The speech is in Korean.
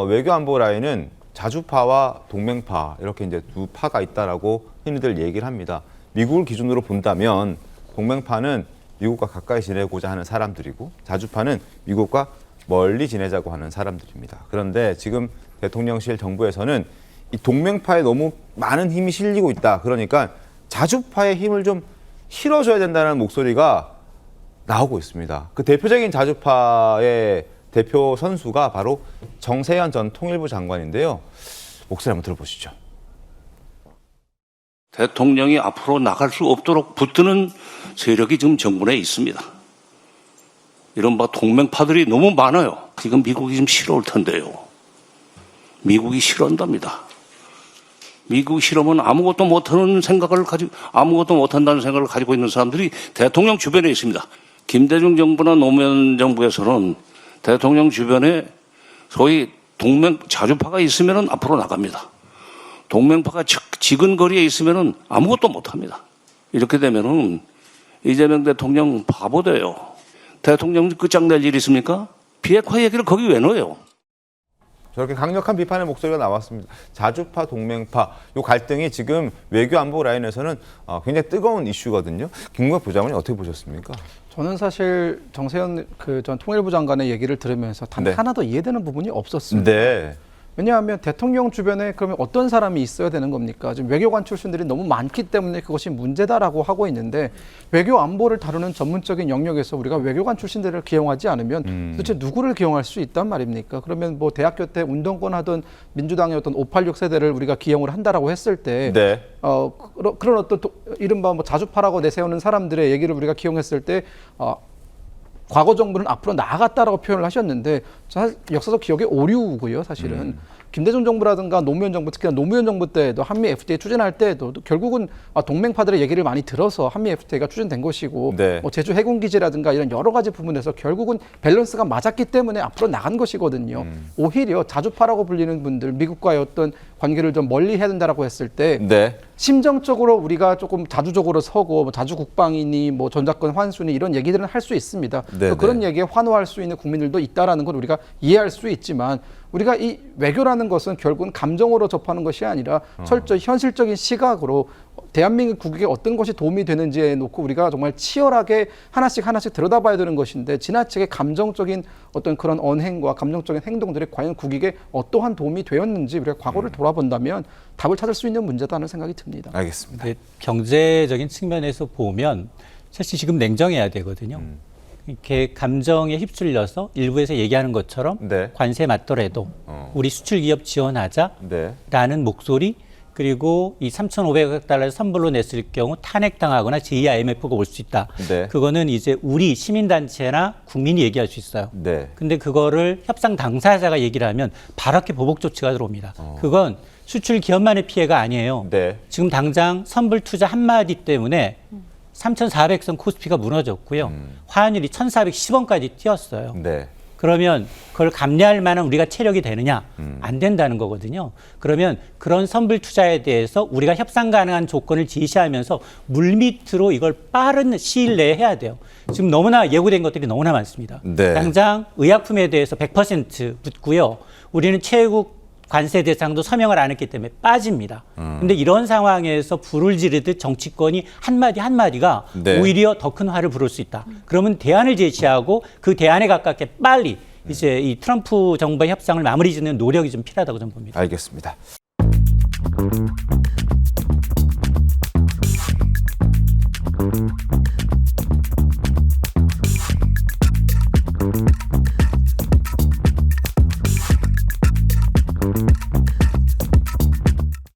어, 외교 안보 라인은 자주파와 동맹파 이렇게 이제 두 파가 있다라고 흔히들 얘기를 합니다. 미국을 기준으로 본다면 동맹파는 미국과 가까이 지내고자 하는 사람들이고 자주파는 미국과 멀리 지내자고 하는 사람들입니다. 그런데 지금 대통령실 정부에서는 이 동맹파에 너무 많은 힘이 실리고 있다. 그러니까 자주파의 힘을 좀 실어줘야 된다는 목소리가 나오고 있습니다. 그 대표적인 자주파의 대표 선수가 바로 정세현 전 통일부 장관인데요. 목소리 한번 들어보시죠. 대통령이 앞으로 나갈 수 없도록 붙드는 세력이 지금 정부 내에 있습니다. 이른바 동맹파들이 너무 많아요. 지금 미국이 좀 싫어올 텐데요. 미국이 싫어한답니다. 미국이 싫으면 아무것도 못하는 생각을 가지고, 아무것도 못한다는 생각을 가지고 있는 사람들이 대통령 주변에 있습니다. 김대중 정부나 노무현 정부에서는 대통령 주변에 소위 동맹 자주파가 있으면 앞으로 나갑니다. 동맹파가 지- 지근거리에 있으면 아무것도 못합니다. 이렇게 되면은 이재명 대통령 바보 돼요. 대통령 끝장낼 일 있습니까? 비핵화 얘기를 거기 왜 넣어요? 저렇게 강력한 비판의 목소리가 나왔습니다. 자주파, 동맹파, 이 갈등이 지금 외교 안보 라인에서는 어, 굉장히 뜨거운 이슈거든요. 김국엽 부장관이 어떻게 보셨습니까? 저는 사실 정세현 그 전 통일부 장관의 얘기를 들으면서 단 네. 하나도 이해되는 부분이 없었습니다. 네. 왜냐하면 대통령 주변에 그러면 어떤 사람이 있어야 되는 겁니까? 지금 외교관 출신들이 너무 많기 때문에 그것이 문제다라고 하고 있는데 외교 안보를 다루는 전문적인 영역에서 우리가 외교관 출신들을 기용하지 않으면 음. 도대체 누구를 기용할 수 있단 말입니까? 그러면 뭐 대학교 때 운동권 하던 민주당의 어떤 586 세대를 우리가 기용을 한다라고 했을 때 네. 어, 그런, 어떤 도, 이른바 뭐 자주파라고 내세우는 사람들의 얘기를 우리가 기용했을 때 어, 과거 정부는 앞으로 나아갔다라고 표현을 하셨는데 사- 역사적 기억의 오류고요, 사실은. 음. 김대중 정부라든가 노무현 정부, 특히나 노무현 정부 때도 한미 FTA 추진할 때도 결국은 아, 동맹파들의 얘기를 많이 들어서 한미 FTA가 추진된 것이고 네. 뭐 제주 해군 기지라든가 이런 여러 가지 부분에서 결국은 밸런스가 맞았기 때문에 앞으로 나간 것이거든요. 음. 오히려 자주파라고 불리는 분들, 미국과의 어떤 관계를 좀 멀리 해야 된다라고 했을 때 네. 심정적으로 우리가 조금 자주적으로 서고 뭐 자주 국방이니 뭐 전작권 환수니 이런 얘기들은 할 수 있습니다. 네, 또 그런 네. 얘기에 환호할 수 있는 국민들도 있다라는 걸 우리가 이해할 수 있지만 우리가 이 외교라는 것은 결국은 감정으로 접하는 것이 아니라 어. 철저히 현실적인 시각으로 대한민국 국익에 어떤 것이 도움이 되는지에 놓고 우리가 정말 치열하게 하나씩 하나씩 들여다봐야 되는 것인데 지나치게 감정적인 어떤 그런 언행과 감정적인 행동들이 과연 국익에 어떠한 도움이 되었는지 우리가 음. 과거를 돌아본다면 답을 찾을 수 있는 문제다는 생각이 듭니다. 알겠습니다. 경제적인 측면에서 보면 사실 지금 냉정해야 되거든요. 음. 이렇게 감정에 휩쓸려서 일부에서 얘기하는 것처럼 네. 관세 맞더라도 어. 우리 수출 기업 지원하자라는 네. 목소리 그리고 이 3,500억 달러 선불로 냈을 경우 탄핵당하거나 제2IMF가 올 수 있다. 네. 그거는 이제 우리 시민단체나 국민이 얘기할 수 있어요. 네. 근데 그거를 협상 당사자가 얘기를 하면 바로게 보복 조치가 들어옵니다. 그건 수출 기업만의 피해가 아니에요. 네. 지금 당장 선불 투자 한마디 때문에 3,400선 코스피가 무너졌고요. 화환율이 1,410원까지 뛰었어요. 네. 그러면 그걸 감내할 만한 우리가 체력이 되느냐? 안 된다는 거거든요. 그러면 그런 선불 투자에 대해서 우리가 협상 가능한 조건을 제시하면서 물밑으로 이걸 빠른 시일 내에 해야 돼요. 지금 너무나 예고된 것들이 너무나 많습니다. 네. 당장 의약품에 대해서 100% 붙고요. 우리는 최국 관세 대상도 서명을 안 했기 때문에 빠집니다. 근데 이런 상황에서 불을 지르듯 정치권이 한마디 한마디가 네. 오히려 더 큰 화를 부를 수 있다. 그러면 대안을 제시하고 그 대안에 가깝게 빨리 이제 이 트럼프 정부의 협상을 마무리 짓는 노력이 좀 필요하다고 저는 봅니다. 알겠습니다.